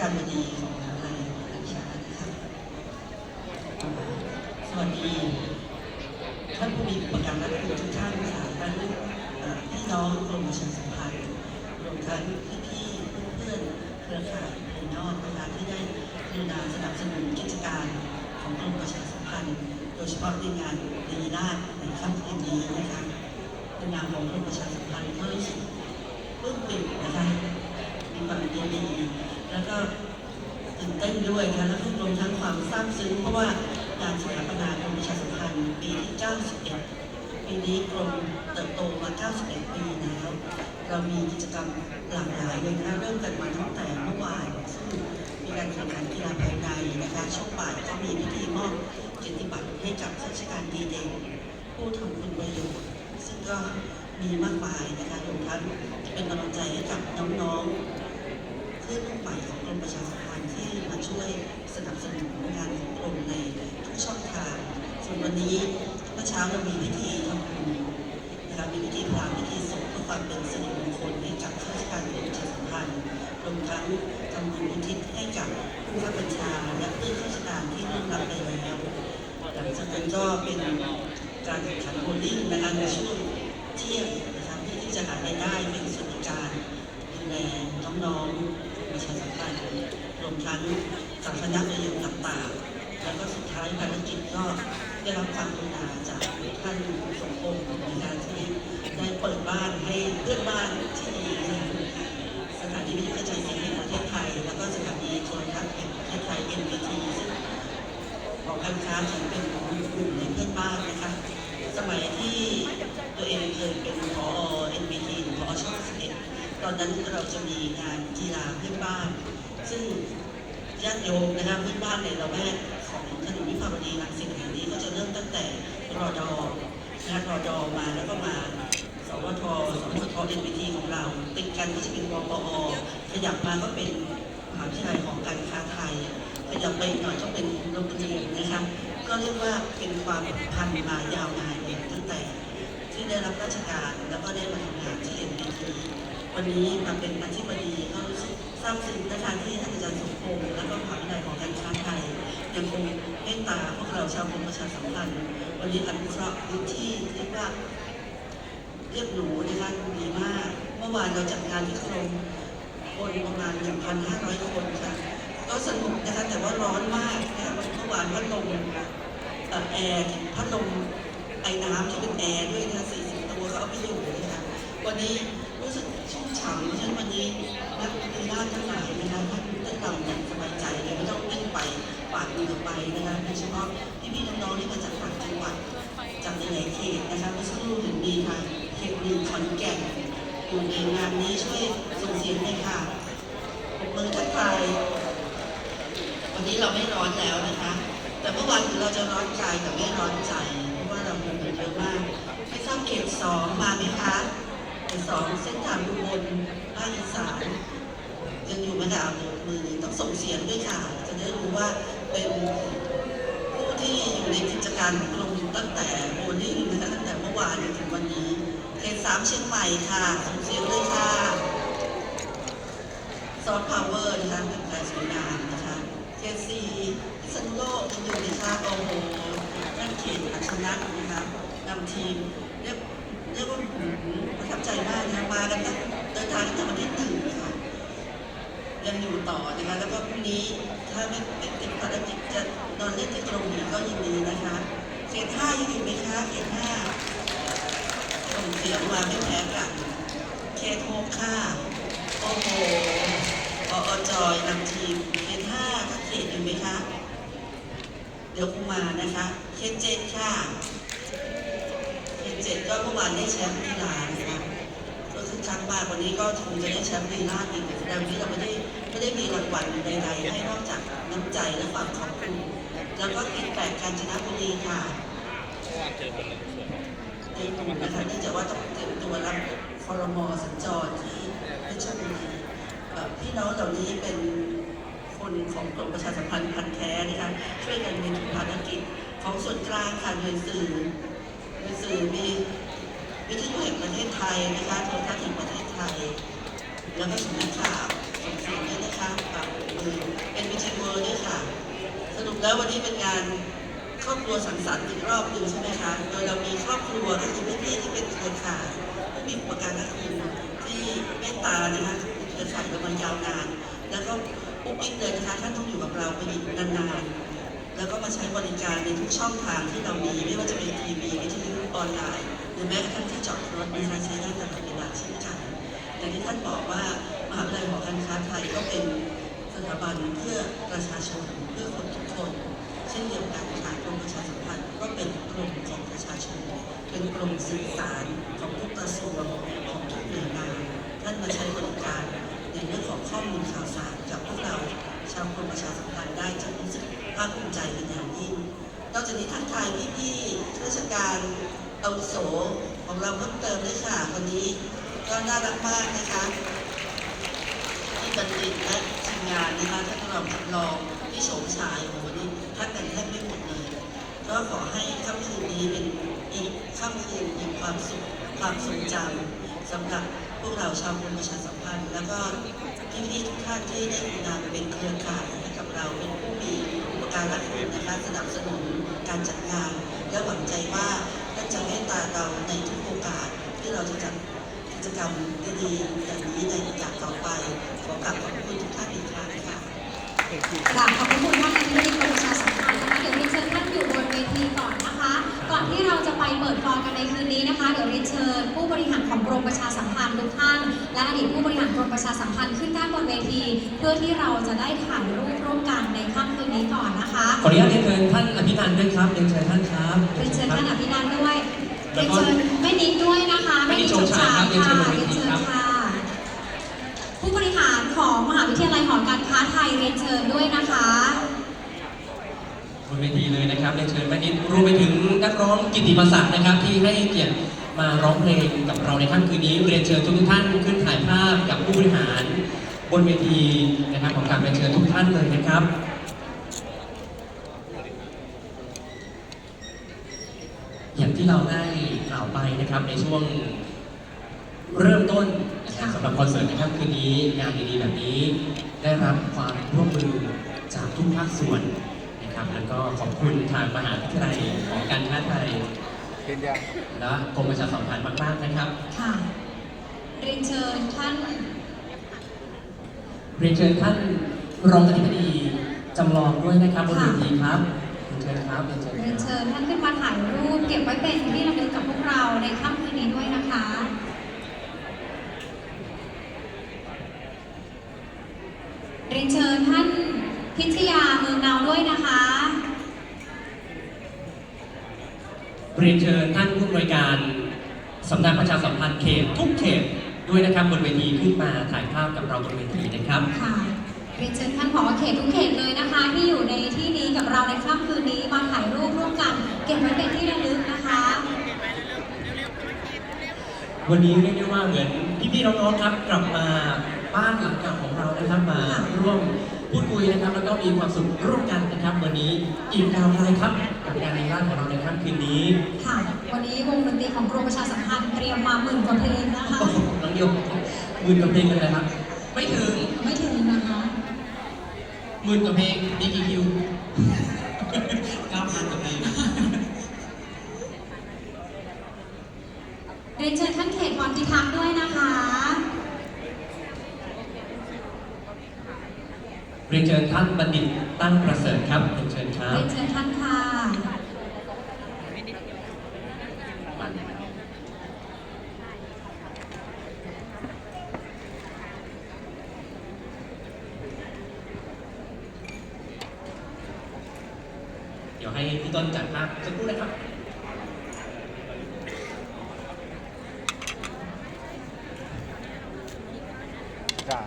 การบดีของมหาวิทยาลัยราชานะครับสวัสดีท่านผู้มีอุปการะคุณทุกท่านค่ะทั้งเอ่อพี่น้องกรมประชาสัมพันธ์รวมทั้งพี่ๆเพื่อนเครือข่ายภายนอกนะคะที่ได้กรุณาสนับสนุนกิจการของกรมประชาสัมพันธ์ โดยเฉพาะในงานดีนาในค่ำคืนนี้นะคะในนามของกรมประชาสัมพันธ์ก็รู้สึกปลื้มปิ่มนะคะ มีความยินดีแล้วก็ตื่นเต้นด้วยนะคะแล้วก็รวมทั้งความซาบซึ้งเพราะว่าการสถาปนากรมประชาสัมพันธ์ปีที่ 91 ปีนี้กรมเติบโตมา 91 ปีแล้ว เรามีกิจกรรมหลากหลายเลยนะคะเริ่มกันมาตั้งแต่เมื่อวานซึ่งมีการแข่งขันกีฬาภายในนะคะช่วงบ่ายก็มีพิธีมอบเกียรติบัตรให้กับข้าราชการดีเด่นผู้ทำคุณประโยชน์ซึ่งก็มีมากมายนะคะรวมทั้งเป็นกำลังใจให้กับน้องๆ คลื่นลูกใหม่ของกรมประชาสัมพันธ์ที่มาช่วยสนับสนุนงานของกรมในทุกช่องทางส่วนวันนี้เมื่อเช้าเรามีพิธีทำบุญนะคะมีพิธีพรามพิธีส่งเพื่อความเป็นสิริมงคลให้กับข้าราชการกรมประชาสัมพันธ์รวมทั้งทำบุญอุทิศให้กับผู้ข้าบัญชาและเพื่อนข้าราชการที่ร่วมรับไปแล้วหลังจากนั้นก็เป็นการแข่งขันโบลิ่งนะคะในช่วงเที่ยงนะคะเพื่อที่จะหารายได้เป็นส่วนการดูแลน้องๆ ประชาสัมพันธ์รวมทั้งสัมคณะประโยชน์ต่างๆ แล้วก็สุดท้ายภารกิจก็ได้รับความกรุณาจากท่านสมพงศ์ในการที่ได้เปิดบ้านให้เพื่อนบ้านที่ดีสถานีวิทยุกระจายเสียงแห่งประเทศไทย แล้วก็สถานีโทรทัศน์แห่งประเทศไทย NBT ซึ่งของการค้าถือเป็นกลุ่มในเพื่อนบ้านนะคะ สมัยที่ตัวเองเคยเป็นพอ NBT หรือพอช่องสิบเอ็ดต อนนั้นเราจะมีงานกีฬาเพื่อนบ้าน ซึ่งญาติโยมนะคะเพื่อนบ้านในละแวกของถนนวิภาวดีรังสิตแห่งนี้ก็จะเริ่มตั้งแต่รอดอนะรอดอมาแล้วก็มาสวทสวท NBT ของเรา ติดกันก็จะเป็นวปอขยับมาก็เป็นมหาวิทยาลัยของการค้าไทยขยับไปอีกหน่อยก็เป็นโรงเรียนนะคะก็เรียกว่าเป็นความพันมายาวนานตั้งแต่ที่ได้รับราชการแล้วก็ได้มาทำงานที่ NBT วันนี้มาเป็นอธิบดีก็รู้สึกซาบซึ้งนะคะที่ท่านอาจารย์สมพงษ์และก็มหาวิทยาลัยของการค้าไทยยังคงเมตตาพวกเราชาวกรมประชาสัมพันธ์วันนี้อนุเคราะห์พื้นที่เรียกว่าเรียบหรูนะคะดีมาก เมื่อวานเราจัดงานที่กรมคนประมาณ1,500 คนค่ะก็สนุกนะคะแต่ว่าร้อนมากนะคะเมื่อวานพัดลมแอร์พัดลมไอ้น้ำที่เป็นแอร์ด้วยนะคะ40 ตัวก็เอาไปอยู่นะคะวันนี้ รู้สึกชุ่มฉ่ำเพราะฉะนั้นวันนี้นักกีฬาทั้งหลายนะคะท่านได้รำอย่างสบายใจเลยไม่ต้องวิ่งไปปาดเหงื่อไปนะคะโดยเฉพาะพี่ๆน้องๆที่มาจากต่างจังหวัดจากหลายเขตนะคะเมื่อสักครู่เห็นมีทางเขตหนึ่งขอนแก่นอยู่ในงานนี้ช่วยส่งเสียงเลยค่ะปมือทักทายวันนี้เราไม่ร้อนแล้วนะคะ แต่เมื่อวานถึงเราจะร้อนกายแต่ไม่ร้อนใจ สองเส้นทางอุบลภาคอีสานยังอยู่ไหมคะเอามือต้องส่งเสียงด้วยค่ะ จะได้รู้ว่าเป็นผู้ที่อยู่ในกิจการของกรมตั้งแต่โมนิ่งนะคะตั้งแต่เมื่อวานจนถึงวันนี้เขตสามเชียงใหม่ค่ะส่งเสียงเลยค่ะซอฟต์พาวเวอร์นะคะเป็นการสวยงามนะคะเขตสี่พิษณุโลกยังอยู่ในค่ะโอ้โหนั่นเขตอัชนะนะคะนำทีมเรียก เรียกว่าหืมประทับใจมากนะคะมากันตั้งเดินทางตั้งแต่วันที่หนึ่งค่ะยังอยู่ต่อนะคะ แล้วก็พรุ่งนี้ถ้าไม่เป็นติดภารกิจจะนอนเล่นที่กรงหมีก็ยินดีนะคะเขตห้ายังอยู่ไหมคะเขตห้าส่งเสียงมาไม่แพ้กันเขตหกค่ะโอ้โหออจอยนำทีมเขตห้าก็เขตอยู่ไหมคะ เดี๋ยวคงมานะคะ เขตเจ็ดค่ะ เจ็ดก็เมื่อวานได้แชมป์กีฬานะคะก็คึกคักมากวันนี้ก็คงจะได้แชมป์ลีลาดอีกแสดงที่เราไม่ได้ไม่ได้มีรางวัลใดๆให้นอกจากน้ำใจและความขอบคุณแล้วก็กินแปลกการชนะบุรีค่ะเตรียมตัวนะคะเนื่องจากว่าต้องเตรียมตัวรับคอรมอสัญจรที่เพชรบุรีพี่น้องเหล่านี้เป็นคนของกรมประชาสัมพันธ์พันแท้นะคะช่วยกันในทุกภารกิจของส่วนกลางค่ะโดยสื่อ สื่อมีวิทยุแห่งประเทศไทยนะคะโทรทัศน์แห่งประเทศไทย แล้วก็สำนักข่าวส่งเสียงด้วยนะคะปรับมือเป็นวิทีเวอร์ด้วยค่ะ สรุปแล้ววันนี้เป็นงานครอบครัวสังสรรค์อีกรอบหนึ่งใช่ไหมคะ โดยเรามีครอบครัวก็คือพี่ๆที่เป็นเครือข่ายผู้มีอุปการะคุณที่เมตตานะคะเครือข่ายกันมายาวนาน แล้วก็ปุ๊บอิ๊กเลยนะคะท่านต้องอยู่กับเราไปอีกนานๆ แล้วก็มาใช้บริการในทุกช่องทางที่เรามี ไม่ว่าจะเป็นทีวีวิทยุออนไลน์หรือแม้กระทั่งที่จอดรถมีการใช้ได้ตลอดเวลาเช่นกันอย่างที่ท่านบอกว่ามหาวิทยาลัยหอการค้าไทยก็เป็นสถาบันเพื่อประชาชนเพื่อคนทุกคน เช่นเดียวกันค่ะกรมประชาสัมพันธ์ก็เป็นกรมของประชาชน เป็นกรมสื่อสารของทุกกระทรวงของทุกหน่วยงานท่านมาใช้บริการในเรื่องของข้อมูลข่าวสารกับพวกเราชาวกรมประชาสัมพันธ์ได้จะรู้สึก ภาคภูมิใจเป็นอย่างยิ่ง นอกจากนี้ทักทายพี่ๆราชการอาวุโสของเราเพิ่มเติมด้วยค่ะคนนี้ก็น่ารักมากนะคะที่บัณฑิตและทีมงานนะคะท่านรองจำลองที่โฉมชายโอ้โหวันนี้ทักกันแทบไม่หมดเลย ก็ขอให้ค่ำคืนนี้เป็นอีกค่ำคืนแห่งความสุขความทรงจำสำหรับพวกเราชาวกรมประชาสัมพันธ์ แล้วก็พี่ๆทุกท่านที่ได้ทำงานเป็นเครือข่ายให้กับเราเป็นผู้มี อุปการะคุณนะคะสนับสนุนการจัดงาน และหวังใจว่าท่านจะเมตตาเราในทุกโอกาสที่เราจะจัดกิจกรรมดีๆอย่างนี้ในโอกาสต่อไปขอกราบขอบคุณทุกท่านอีกครั้งค่ะกราบขอบคุณท่านอธิบดีกรมประชาสัมพันธ์นะคะเดี๋ยวเรียนเชิญท่านอยู่บนเวทีก่อนนะคะ ก่อนที่เราจะไปเปิดฟอร์กันในคืนนี้นะคะ เดี๋ยวเรียนเชิญผู้บริหารของกรมประชาสัมพันธ์ทุกท่านและอดีตผู้บริหารกรมประชาสัมพันธ์ขึ้นด้านบนเวที เพื่อที่เราจะได้ถ่ายรูปร่วม ออนุญาตเรียนเชิญท่านอภินันท์ด้วยครับเรียนเชิญท่านครับเรียนเชิญท่านอภินันท์ด้วยแล้เรีวยนก็เชิญแม่นิดด้วยนะคะแม่นิดชมชายชมชายครับค่ะเรีเรียยนนเชิเชิญญครับค่ะ ผู้บริหารของมหาวิทยาลัยหอการค้าไทยเรียนเชิญด้วยนะคะบนเวทีเลยนะครับเรียนเชิญแม่นิดรวมไปถึงนักร้องกิตติมศักดิ์นะครับที่ให้เกียรติมาร้องเพลงกับเราในค่ำคืนนี้เรียนเชิญทุกๆท่านขึ้นถ่ายภาพกับผู้บริหารบนเวทีนะครับของการเรียนเชิญทุกท่านเลยนะครับ อย่าง ที่เราได้กล่าวไปนะครับในช่วงเริ่มต้นนะครับสำหรับคอนเสิร์ตในค่ำคืนนี้งานดีๆแบบนี้ ได้รับความร่วมมือจากทุกภาคส่วนนะครับแล้วก็ขอบคุณทางมหาวิทยาลัยของการค้าไทยเห็นยังและกรมประชาสัมพันธ์มากๆนะครับค่ะเรียนเชิญท่านเรียนเชิญท่านรองอธิบดีจำลองด้วยนะครับบนเวทีครับ เรียนเชิญครับเรียนเชิญเรียนครับเชิญท่านขึ้นมาถ่ายรูปเก็บไว้เป็นที่ระลึกกับพวกเราในค่ำคืนนี้ด้วยนะคะเรียนเชิญท่านพิทยาเมืองเนาด้วยนะคะเรียนเชิญท่านผู้อำนวยการสำนักประชาสัมพันธ์เขตทุกเขตด้วยนะครับบนเวทีขึ้นมาถ่ายภาพกับเราบนเวทีนะครับค่ะเรียนเชิญท่านผอเขตทุกเขตเลยนะคะ ที่อยู่ในที่นี้กับเราในค่ำคืนนี้ มาถ่ายรูปร่วมกัน เก็บไว้เป็นที่ระลึกนะคะ วันนี้เรียกได้ว่าเหมือนพี่ๆน้องๆครับกลับมาบ้านหลังเก่าของเรานะครับมาร่วมพูดคุยนะครับแล้วก็มีความสุขร่วมกันนะครับ วันนี้อีกดาวไลน์ครับกับงานในบ้านของเราในค่ำคืนนี้ค่ะ วันนี้วงดนตรีของกรมประชาสัมพันธ์เตรียมมาหมื่นกว่าเพลงนะคะโอ้โหน้องโยมหมื่นกว่าเพลงเลยนะครับ ไม่ถึงไม่ถึงนะคะหมื่นกว่าเพลงมีกี่คิว เก้าพันกว่าเพลง เรียนเชิญท่านเขตพรพิทักษ์ด้วยนะคะ เรียนเชิ ญท่านบัณฑิตตั้งประเสริฐครับเรียนเชิญครับ เรียนเชิญท่านค่ะ เดี๋ยวให้พี่ต้นจัดภาพสักครู่นะครับ จ้า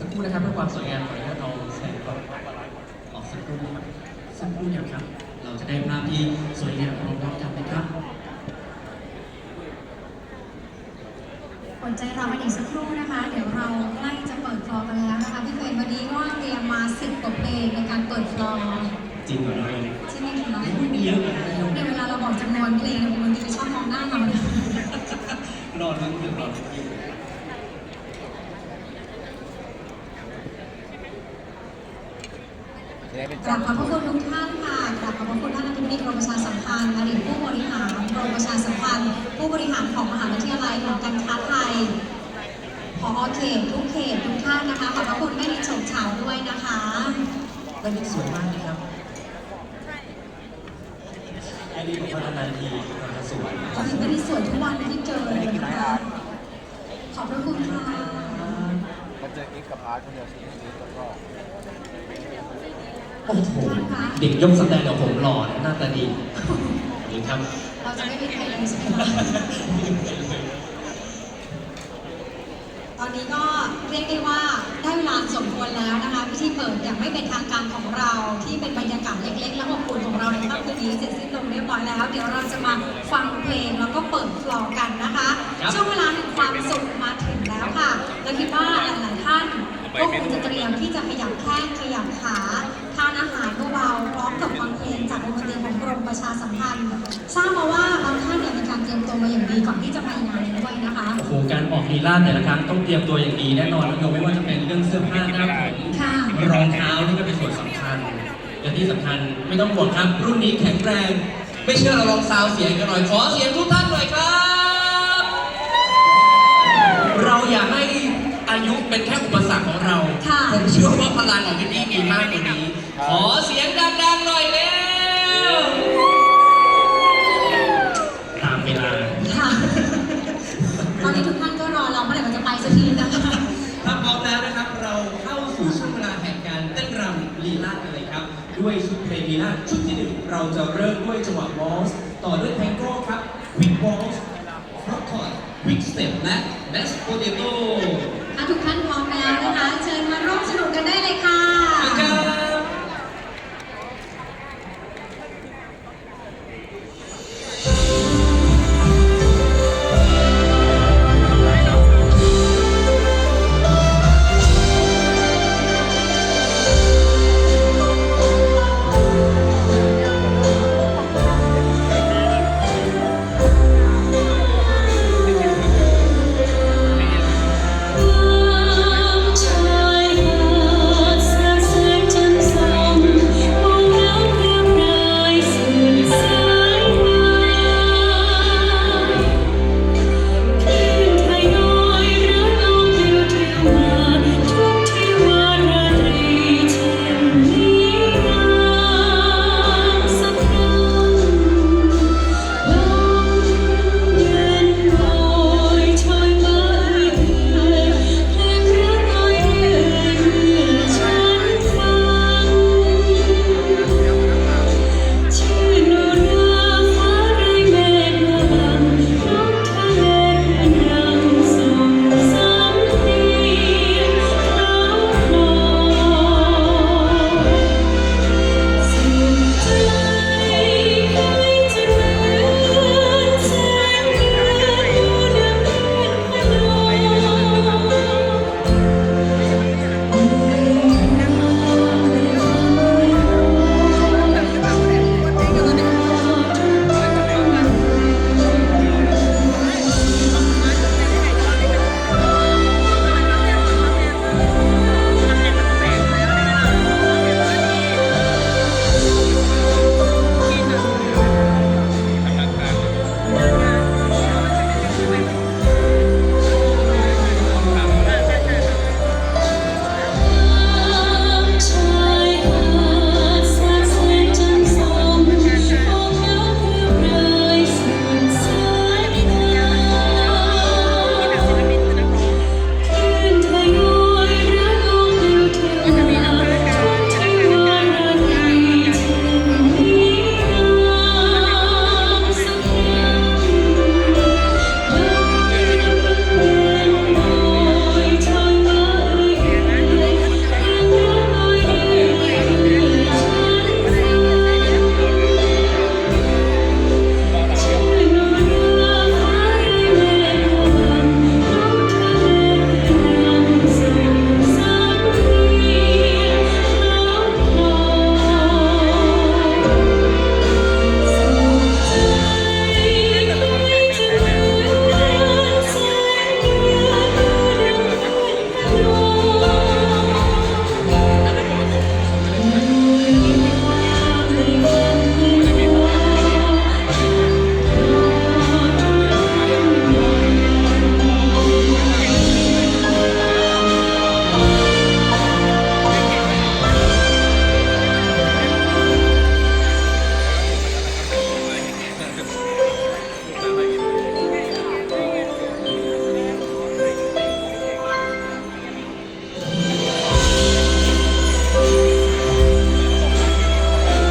สักครู่นะครับเพื่อความสวยงามขออนุญาตเอาแสงกล้องออกสักครู่นะครับสักครู่เดียวครับ เราจะได้ภาพที่สวยงามพร้อมๆกันนะครับ อดใจรอกันอีกสักค รู่นะคะ เดี๋ยวเราใกล้จะเปิดฟลอร์กันแล้วนะคะพี่เฟรนวันนี้ก็เตรียมมาสิบกว่าเพลงในการเปิดฟลอร์จริงเหรอเราใช่ไหมคะไม่เยอะเลยนะในเวลาเราบอกจำนวนเพลงบางทีชอบมองหน้าเราเนี่ยรอทั้งคืนรอทั้งคืนจะได้เป็นกราบขอบพระคุณทุกท่านค่ะกราบขอบพระคุณท่านอธิบดีกรมประชาสัมพันธ์อดีตผู้บริหารกรมประชาสัมพันธ์ ผู้บริหารของมหาวิทยาลัยหอการค้าไทยพอ เขตทุกเขตทุกท่านนะคะ ขอบพระคุณแม่นิดฉงเฉาด้วยนะคะมันนี่สวยมากเลยครับไอ้นี่ผมพัฒนาทีเราจะสวยขอบคุณแม่นิดสวยทุกวันที่เจอเลยนะคะขอบพระคุณค่ะมันเจออีกกับอาร์ตคนเดียวสิแล้วก็โอ้โหเด็กยกสแตนกับผมหล่อนะหน้าตาดีนี่ครับ เราจะไม่มีใครเลยใช่ไหมคะ ตอนนี้ก็เรียกได้ว่าได้เวลาสมควรแล้วนะคะพิธีเปิดอย่างไม่เป็นทางการของเราที่เป็นบรรยากาศเล็กๆและอบอุ่นของเราในค่ำคืนนี้เสร็จสิ้นลงเรียบร้อยแล้ว เดี๋ยวเราจะมาฟังเพลงแล้วก็เปิดฟลอร์กันนะคะครับช่วงเวลาแห่งความสุขมาถึงแล้วค่ะและคิดว่าหลายๆท่านก็คงจะเตรียมที่จะขยับแข้งขยับขาทานอาหารเบาๆพร้อมกับฟังเพลงจากวงดนตรีของกรมประชาสัมพันธ์ทราบมาว่าบางท่านเนี่ยมีการเตรียมตัวมาอย่างดีก่อนที่จะไปงาน การออกลีลาดแต่ละครั้งต้องเตรียมตัวอย่างดีแน่นอนนะโยมไม่ว่าจะเป็นเรื่องเสื้อผ้าหน้าผมค่ะรองเท้านี่ก็เป็นส่วนสำคัญและที่สำคัญไม่ต้องห่วงครับรุ่นนี้แข็งแรง ไม่เชื่อเราลองซาวเสียงกันหน่อยขอเสียงทุกท่านหน่อยครับ เราอยากให้อายุเป็นแค่อุปสรรคของเรา ค่ะ ผมเชื่อว่าพลังของพี่นี่มีมากกว่านี้ ขอเสียงดังๆหน่อยเร็ว อนนี้ทุกท่านก็รอเราเมื่อไหร่มันจะไปสักทีนะคะถ้าพร้อมแล้วนะครับ เราเข้าสู่ช่วงเวลาแห่งการเต้นรำลีลาดกันเลยครับ ด้วยชุดเพลงลีลาดชุดที่หนึ่งเราจะเริ่มด้วยจังหวะวอลส์ต่อด้วยแทงโก้ครับควิกวอลส์ฟล็อกคอร์ดควิกสเต็ปและแมสโปเตโต้